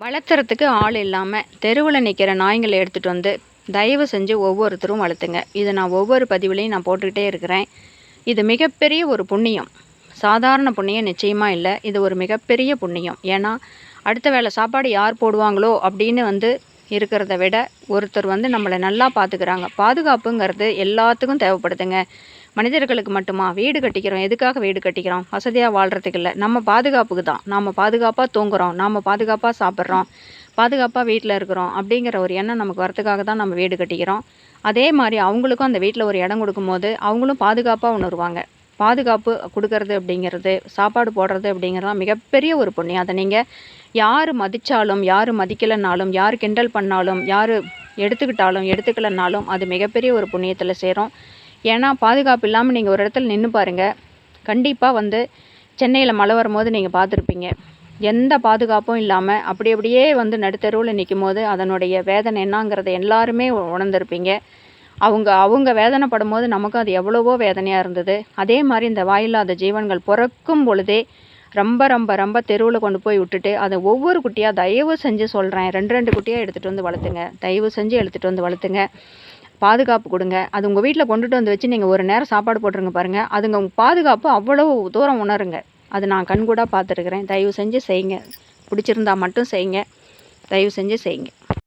வளர்த்துறதுக்கு ஆள் இல்லாமல் தெருவில் நிற்கிற நாய்ங்களை எடுத்துகிட்டு வந்து தயவு செஞ்சு ஒவ்வொருத்தரும் வளர்த்துங்க. இதை நான் ஒவ்வொரு பதிவுலையும் நான் போட்டுக்கிட்டே இருக்கிறேன். இது மிகப்பெரிய ஒரு புண்ணியம். சாதாரண புண்ணியம் நிச்சயமாக இல்லை. இது ஒரு மிகப்பெரிய புண்ணியம். ஏன்னா அடுத்த வேளை சாப்பாடு யார் போடுவாங்களோ அப்படின்னு வந்து இருக்கிறத விட ஒருத்தர் வந்து நம்மளை நல்லா பார்த்துக்கிறாங்க பாதுகாப்புங்கிறது எல்லாத்துக்கும் தேவைப்படுதுங்க. மனிதர்களுக்கு மட்டுமா? வீடு கட்டிக்கிறோம். எதுக்காக வீடு கட்டிக்கிறோம்? வசதியாக வாழ்கிறதுக்கு இல்லை. நம்ம பாதுகாப்புக்கு தான். நாம் பாதுகாப்பாக தூங்குகிறோம் நாம் பாதுகாப்பாக சாப்பிட்றோம். பாதுகாப்பாக வீட்டில் இருக்கிறோம் அப்படிங்கிற ஒரு எண்ணம் நமக்கு வரத்துக்காக தான் நம்ம வீடு கட்டிக்கிறோம். அதே மாதிரி அவங்களுக்கும் அந்த வீட்டில் ஒரு இடம் கொடுக்கும்போது அவங்களும் பாதுகாப்பாக உணருவாங்க. பாதுகாப்பு கொடுக்கறது அப்படிங்கிறது சாப்பாடு போடுறது அப்படிங்கிறதுலாம் மிகப்பெரிய ஒரு புண்ணியம். அதை நீங்கள் யார் மதித்தாலும் யார் மதிக்கலைன்னாலும் யார் கிண்டல் பண்ணாலும் யார் எடுத்துக்கிட்டாலும் எடுத்துக்கலைன்னாலும் அது மிகப்பெரிய ஒரு புண்ணியத்தில் சேரும். ஏன்னா பாதுகாப்பு இல்லாமல் நீங்கள் ஒரு இடத்துல நின்று பாருங்கள் கண்டிப்பாக வந்து சென்னையில் மழை வரும்போது நீங்கள் பார்த்துருப்பீங்க. எந்த பாதுகாப்பும் இல்லாமல் அப்படி அப்படியே வந்து நடுத்தருவில் நிற்கும் போது அதனுடைய வேதனை என்னங்கிறத எல்லாருமே உணர்ந்திருப்பீங்க. அவங்க அவங்க வேதனைப்படும் போது நமக்கும் அது எவ்வளவோ வேதனையாக இருந்தது. அதே மாதிரி இந்த வாயில்லாத ஜீவன்கள் பிறக்கும் பொழுதே ரொம்ப ரொம்ப ரொம்ப தெருவில் கொண்டு போய் விட்டுட்டு அதை ஒவ்வொரு குட்டியாக தயவு செஞ்சு சொல்கிறேன் ரெண்டு ரெண்டு குட்டியாக எடுத்துகிட்டு வந்து வளர்த்துங்க. தயவு செஞ்சு எடுத்துகிட்டு வந்து வளர்த்துங்க. பாதுகாப்பு கொடுங்க. அது உங்கள் வீட்டில் கொண்டுட்டு வந்து வச்சு நீங்கள் ஒரு நேரம் சாப்பாடு போட்டுருங்க பாருங்கள் அதுங்க உங்கள் பாதுகாப்பு அவ்வளோ தூரம் உணருங்க. அது நான் கண்கூடாக பார்த்துருக்குறேன். தயவு செஞ்சு செய்யுங்க. பிடிச்சிருந்தா மட்டும் செய்யுங்க. தயவு செஞ்சு செய்யுங்க.